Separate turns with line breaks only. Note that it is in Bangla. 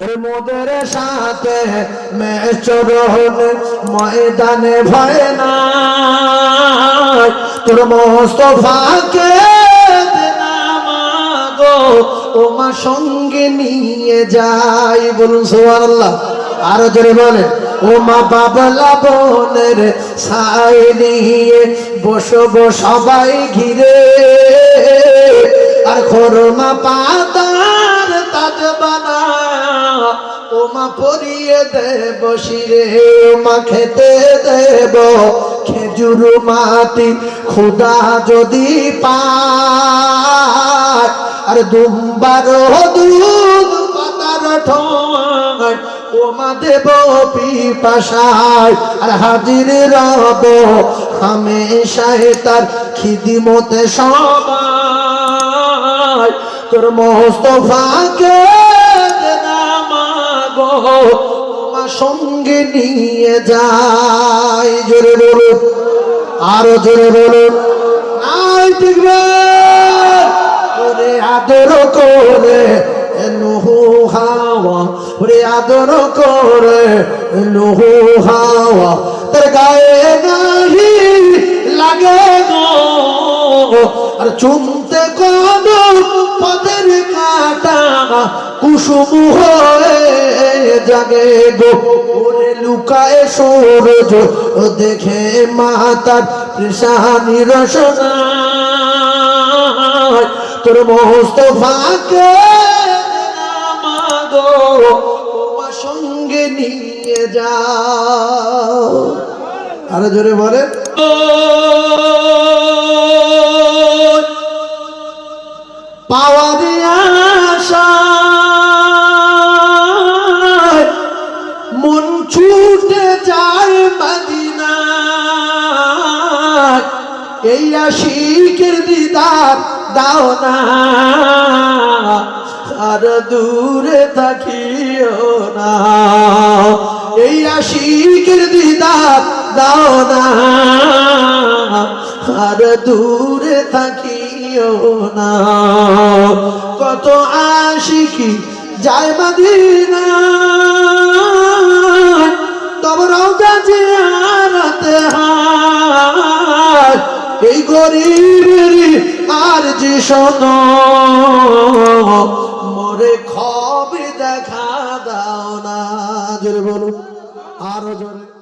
মোদের সাথে মেচরণ ময়দানে ভয় না তোর মোস্তফাকে তোমা সঙ্গে নিয়ে যাই। বলুন সোহান আল্লাহ আরও জোরে বলেন, ও মা বাবলা বোনের সাই নিয়ে বসবো সবাই ঘিরে। আর খরমা পাতার মা পরিয়ে দেব, শিরে মা খেতে দেব। খেজুর মাটি খুদা যদি পায়, আর দুম্বার দুধ পাতার ঠোঁট, ও দেব পিপাসায়। আর হাজির রব হামেশায় তার খিদিমতে সবাই। তোর মোস্তফাকে সঙ্গে নিয়ে যাই। জোরে বলুন, আরও জোরে ওরে আদর করে আদর করে নুহু হাওয়া। তোর গায়ে নাহি লাগে আর চুমতে কোন পদের কাটা, কুসুম গো। ওরে লুকায় দেখে মাতার কৃষানি রসনা তোর তোমার সঙ্গে নিয়ে যাও। আরও জোরে বলে পাওয়ার আশা মন ছুটে যায় মদিনা এই আশিকের দিদার দাও না। আর দূরে থাকিও না। এই আশিকের দিদার দাও না। আর দূরে থাকিও না। কত আশিকি যায় মদিনা এই গরিবের আর যে শোন মরে খবে দেখা দাও না। জোরে আরও জোরে।